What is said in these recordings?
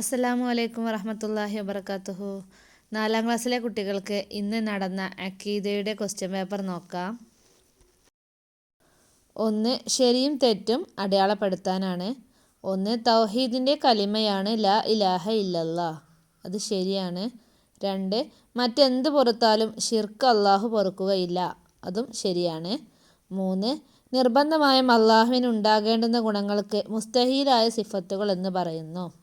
അസ്സലാമു അലൈക്കും വറഹമത്തല്ലാഹി വബർക്കാത്തുഹു നാലാം ക്ലാസ്സിലെ കുട്ടികൾക്ക് ഇന്ന് നടന്ന അക്കീദയുടെ ക്വസ്റ്റ്യൻ പേപ്പർ നോക്കാം. ഒന്ന് ശരിയും തെറ്റും അടയാളപ്പെടുത്താനാണ്. ഒന്ന് തൗഹീദിന്റെ കലിമയാണ് ല ഇലാഹ ഇല്ലല്ലാ അത് ശരിയാണ്. രണ്ട് മറ്റെന്ത് പുറത്താലും ഷിർക്ക് അള്ളാഹു പൊറുക്കുകയില്ല. അതും ശരിയാണ്. മൂന്ന് നിർബന്ധമായും അള്ളാഹുവിന് ഉണ്ടാകേണ്ടുന്ന ഗുണങ്ങൾക്ക് മുസ്തഹീലായ സിഫത്തുകൾ എന്ന് പറയുന്നു.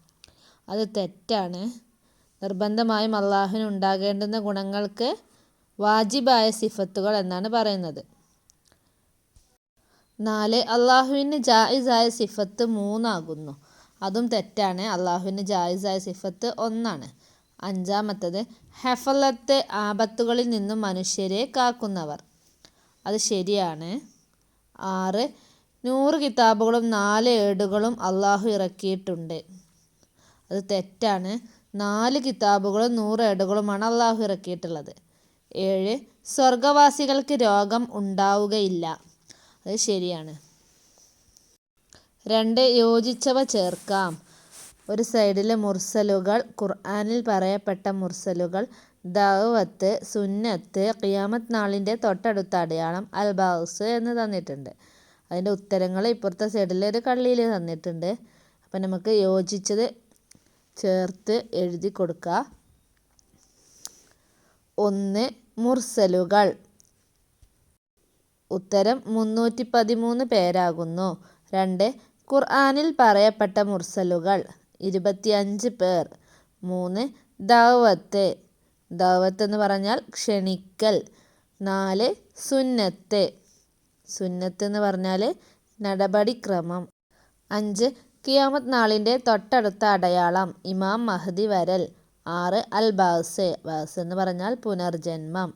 അത് തെറ്റാണ്. നിർബന്ധമായും അള്ളാഹുവിന് ഉണ്ടാകേണ്ടുന്ന ഗുണങ്ങൾക്ക് വാജിബായ സിഫത്തുകൾ എന്നാണ് പറയുന്നത്. നാല് അള്ളാഹുവിന് ജായിസായ സിഫത്ത് മൂന്നാകുന്നു. അതും തെറ്റാണ്. അള്ളാഹുവിന് ജായിസായ സിഫത്ത് ഒന്നാണ്. അഞ്ചാമത്തത് ഹെഫലത്തെ ആപത്തുകളിൽ നിന്നും മനുഷ്യരെ കാക്കുന്നവർ. അത് ശരിയാണ്. ആറ് നൂറ് കിതാബുകളും നാല് ഏടുകളും അള്ളാഹു ഇറക്കിയിട്ടുണ്ട്. അത് തെറ്റാണ്. നാല് കിതാബുകളും നൂറ് ഏടുകളുമാണ് അള്ളാഹു ഇറക്കിയിട്ടുള്ളത്. ഏഴ് സ്വർഗവാസികൾക്ക് രോഗം ഉണ്ടാവുകയില്ല. അത് ശരിയാണ്. രണ്ട് യോജിച്ചവ ചേർക്കാം. ഒരു സൈഡിലെ മുർസലുകൾ ഖുർആാനിൽ പറയപ്പെട്ട മുർസലുകൾ ദഅവത്ത് സുന്നത്ത് ഖിയാമത്ത് നാളിന്റെ തൊട്ടടുത്ത അടയാളം അൽ ബൗസ് എന്ന് തന്നിട്ടുണ്ട്. അതിന്റെ ഉത്തരങ്ങൾ ഇപ്പുറത്തെ സൈഡിലെ ഒരു കള്ളിയിൽ തന്നിട്ടുണ്ട്. അപ്പം നമുക്ക് യോജിച്ചത് ചേർത്ത് എഴുതി കൊടുക്കുക ഒന്ന് മുർസലുകൾ. ഉത്തരം മുന്നൂറ്റി പതിമൂന്ന് പേരാകുന്നു. രണ്ട് ഖുർആാനിൽ പറയപ്പെട്ട മുർസലുകൾ. ഇരുപത്തിയഞ്ച് പേർ. മൂന്ന് ദാവത്ത്. ദാവത്ത് എന്ന് പറഞ്ഞാൽ ക്ഷണിക്കൽ. നാല് സുന്നത്ത്. സുന്നത്ത് എന്ന് പറഞ്ഞാൽ നടപടിക്രമം. അഞ്ച് കിയാമത്ത് നാളിന്റെ തൊട്ടടുത്ത അടയാളം ഇമാം മഹദി വരൽ ആറ് അൽ ബാസ് ബാസ് എന്ന് പറഞ്ഞാൽ പുനർജന്മം.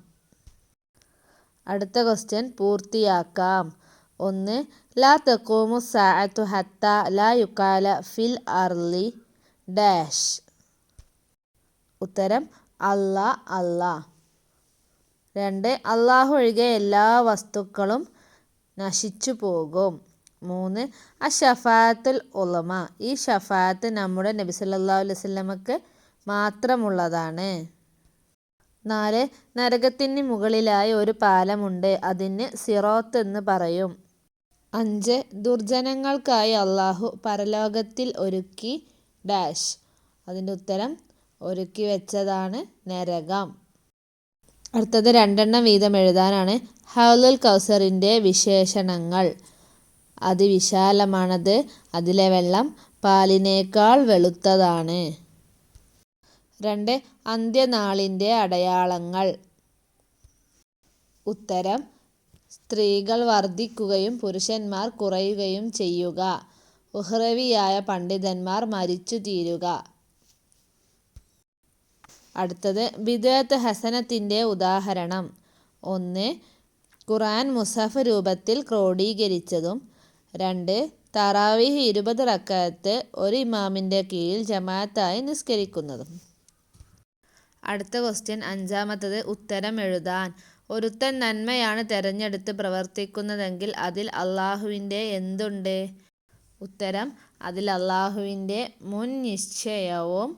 അടുത്ത ക്വസ്റ്റ്യൻ പൂർത്തിയാക്കാം. ഒന്ന് ലാ തെക്കോമു സാഅത്തു ഹത്ത ലാ യുക്കാല ഫിൽ അർലി ഡാഷ്. ഉത്തരം അല്ലാ അല്ലാ രണ്ട് അള്ളാഹു ഒഴികെ എല്ലാ വസ്തുക്കളും നശിച്ചു പോകും. മൂന്ന് അ ഷഫാത്തുൽ ഉലമ. ഈ ഷഫാത്ത് നമ്മുടെ നബി സല്ലാ അലൈഹി വസല്ലമക്ക് മാത്രമുള്ളതാണ്. നാല് നരകത്തിന് മുകളിലായി ഒരു പാലമുണ്ട്. അതിന് സിറോത്ത് എന്ന് പറയും. അഞ്ച് ദുർജനങ്ങൾക്കായി അള്ളാഹു പരലോകത്തിൽ ഒരുക്കി ഡാഷ്. അതിന്റെ ഉത്തരം ഒരുക്കി വെച്ചതാണ് നരകം. അടുത്തത് രണ്ടെണ്ണം വീതം എഴുതാനാണ് ഹൗലുൽ കൗസറിന്റെ വിശേഷണങ്ങൾ. അതിവിശാലമാണത് അതിലെ വെള്ളം പാലിനേക്കാൾ വെളുത്തതാണ്. രണ്ട് അന്ത്യനാളിന്റെ അടയാളങ്ങൾ. ഉത്തരം സ്ത്രീകൾ വർദ്ധിക്കുകയും പുരുഷന്മാർ കുറയുകയും ചെയ്യുക. ഉഹ്റവിയായ പണ്ഡിതന്മാർ മരിച്ചു തീരുക അടുത്തത് ബിദത്ത് ഹസനത്തിന്റെ ഉദാഹരണം. ഒന്ന് ഖുറാൻ മുസഫ് രൂപത്തിൽ ക്രോഡീകരിച്ചതും രണ്ട് തറാവീഹ് ഇരുപത് റക്കാത്ത് ഒരു ഇമാമിന്റെ കീഴിൽ ജമാഅത്തായി നിസ്കരിക്കുന്നതും. അടുത്ത ക്വസ്റ്റ്യൻ അഞ്ചാമത്തത് ഉത്തരം എഴുതാൻ. ഒരുത്തൻ നന്മയാണ് തിരഞ്ഞെടുത്ത് പ്രവർത്തിക്കുന്നതെങ്കിൽ അതിൽ അള്ളാഹുവിന്റെ എന്തുണ്ട്? ഉത്തരം അതിൽ അള്ളാഹുവിന്റെ മുൻ നിശ്ചയവും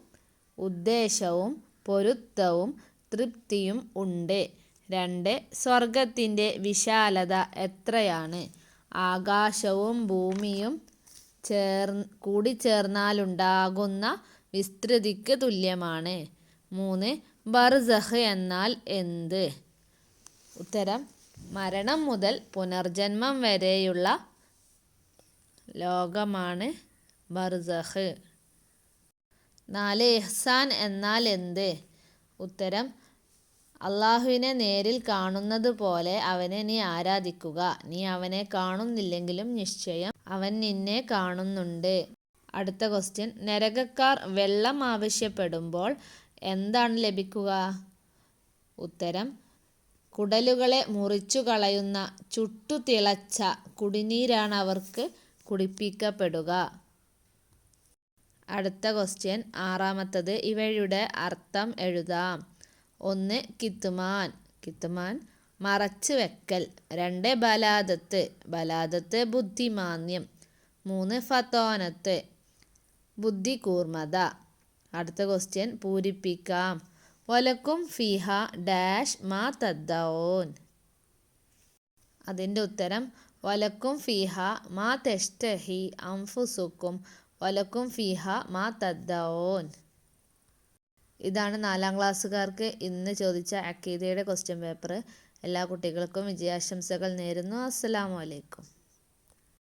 ഉദ്ദേശവും പൊരുത്തവും തൃപ്തിയും ഉണ്ട്. രണ്ട് സ്വർഗത്തിന്റെ വിശാലത എത്രയാണ്? ആകാശവും ഭൂമിയും ചേർ കൂടിച്ചേർന്നാലുണ്ടാകുന്ന വിസ്തൃതിക്ക് തുല്യമാണ്. മൂന്ന് ബർസഹ് എന്നാൽ എന്ത്? ഉത്തരം മരണം മുതൽ പുനർജന്മം വരെയുള്ള ലോകമാണ് ബർസഹ്. നാല് എഹ്സാൻ എന്നാൽ എന്ത്? ഉത്തരം അള്ളാഹുവിനെ നേരിൽ കാണുന്നത് പോലെ അവനെ നീ ആരാധിക്കുക. നീ അവനെ കാണുന്നില്ലെങ്കിലും നിശ്ചയം അവൻ നിന്നെ കാണുന്നുണ്ട്. അടുത്ത ക്വസ്റ്റ്യൻ നരകക്കാർ വെള്ളം ആവശ്യപ്പെടുമ്പോൾ എന്താണ് ലഭിക്കുക? ഉത്തരം. കുടലുകളെ മുറിച്ചു കളയുന്ന ചുട്ടു തിളച്ച കുടിനീരാണ് അവർക്ക് കുടിപ്പിക്കപ്പെടുക. അടുത്ത ക്വസ്റ്റ്യൻ ആറാമത്തത്. ഇവയുടെ അർത്ഥം എഴുതാം. ഒന്ന് കിത്തുമാൻ. കിത്തുമാൻ മറച്ചു വെക്കൽ. രണ്ട് ബലാദത്ത്. ബലാദത്ത് ബുദ്ധിമാന്യം. മൂന്ന് ഫത്തോനത്ത് ബുദ്ധി കൂർമത. അടുത്ത ക്വസ്റ്റ്യൻ പൂരിപ്പിക്കാം. ഒലക്കും ഫിഹ ഡാഷ് മാ തദ്ദോൻ. അതിന്റെ ഉത്തരം വലക്കും ഫിഹ മാ തെഷ്ടഹി അംഫുസുക്കും. വലക്കും ഫിഹ മാ തദ്ദഊൻ ഇതാണ് നാലാം ക്ലാസ്സുകാർക്ക് ഇന്ന് ചോദിച്ച അക്കീതയുടെ ക്വസ്റ്റ്യൻ പേപ്പർ എല്ലാ കുട്ടികൾക്കും വിജയാശംസകൾ നേരുന്നു. അസ്സലാമു അലൈക്കും.